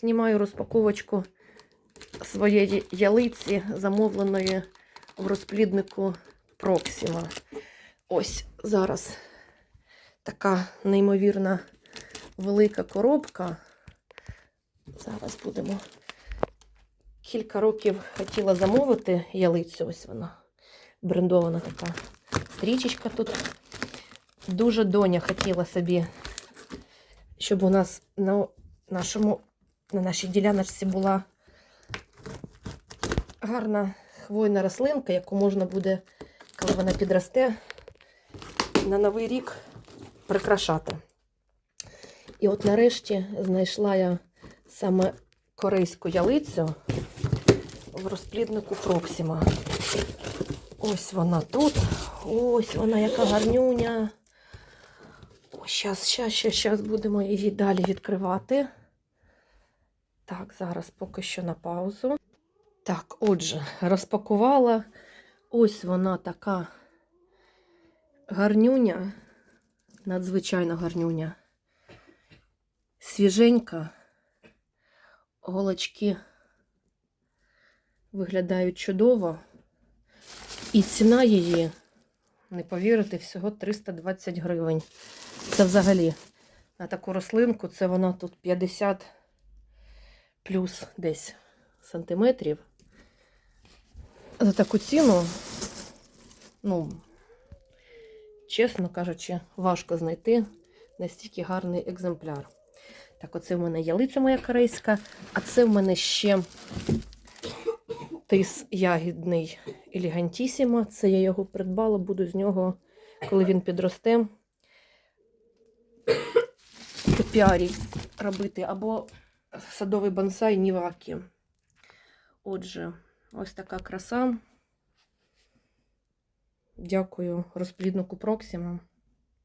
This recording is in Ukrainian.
знімаю розпаковочку своєї ялиці, замовленої в розпліднику Проксима. Ось зараз така неймовірна велика коробка. Зараз будемо. Кілька років хотіла замовити ялицю. Ось вона. Брендована така стрічечка тут. Дуже доня хотіла собі, щоб у нас на нашому, на нашій діляночці була гарна хвойна рослинка, яку можна буде, коли вона підросте, на Новий рік прикрашати. І от нарешті знайшла я саме корейську ялицю в розпліднику Проксима. Ось вона тут. Ось вона яка гарнюня. Ось щас, щас будемо її далі відкривати. Так, зараз поки що на паузу. Так, отже, розпакувала. Ось вона така гарнюня, надзвичайно гарнюня. Свіженька. Голочки виглядають чудово. І ціна її, не повірите, всього 320 гривень. Це взагалі на таку рослинку, це вона тут 50 плюс десь сантиметрів. За таку ціну, ну, чесно кажучи, важко знайти настільки гарний екземпляр. Так, оце в мене ялиця моя корейська, а це в мене ще тис ягідний елегантісіма. Це я його придбала, буду з нього, коли він підросте, топіарі робити, або садовий бонсай Нівакі. Отже, ось така краса. Дякую розпліднику Проксима.